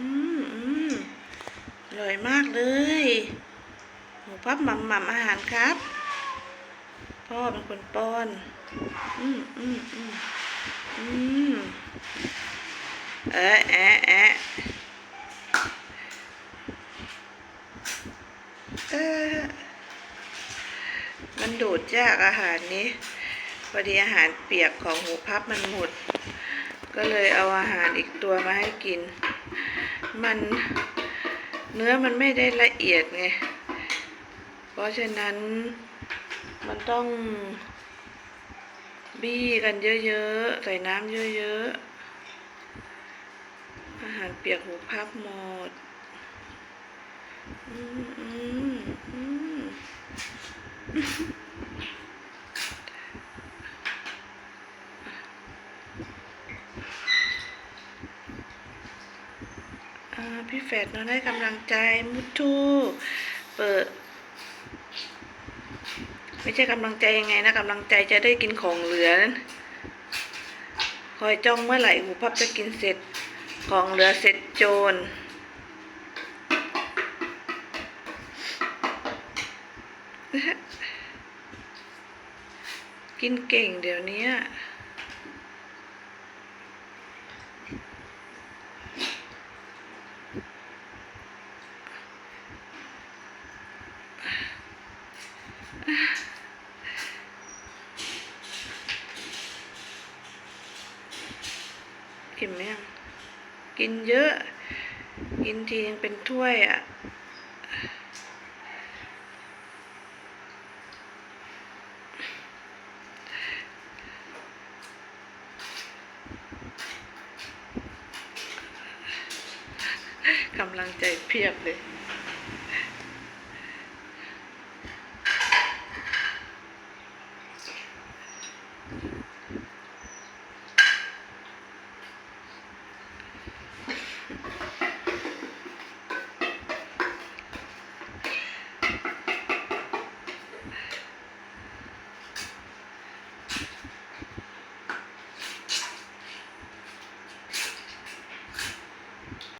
อืมอืมอร่อยมากเลย หมูพับหม่ำหม่ำอาหารครับ พ่อเป็นคนป้อน อืมอืมอืมอืมเอะแอะแอะเออมันดูดยากอาหารนี้พอดีอาหารเปียกของหมูพับมันหมด ก็เลยเอาอาหารอีกตัวมาให้กิน มันเนื้อมันไม่ได้ละเอียดไง เพราะฉะนั้นมันต้องบี้กันเยอะๆ ใส่น้ำเยอะๆ อาหารเปียกหูพับหมดอืมอืมอืม พี่แฝดนอนให้กำลังใจมุทูเปิด ไม่ใช่กำลังใจยังไงนะกำลังใจจะได้กินของเหลือนคอยจ้องเมื่อไหร่หูพับจะกินเสร็จของเหลือเสร็จโจรกินเก่งเดี๋ยวนี้ กินไหมยังกินเยอะ กินทียังเป็นถ้วยอะกำลังใจเพียบเลย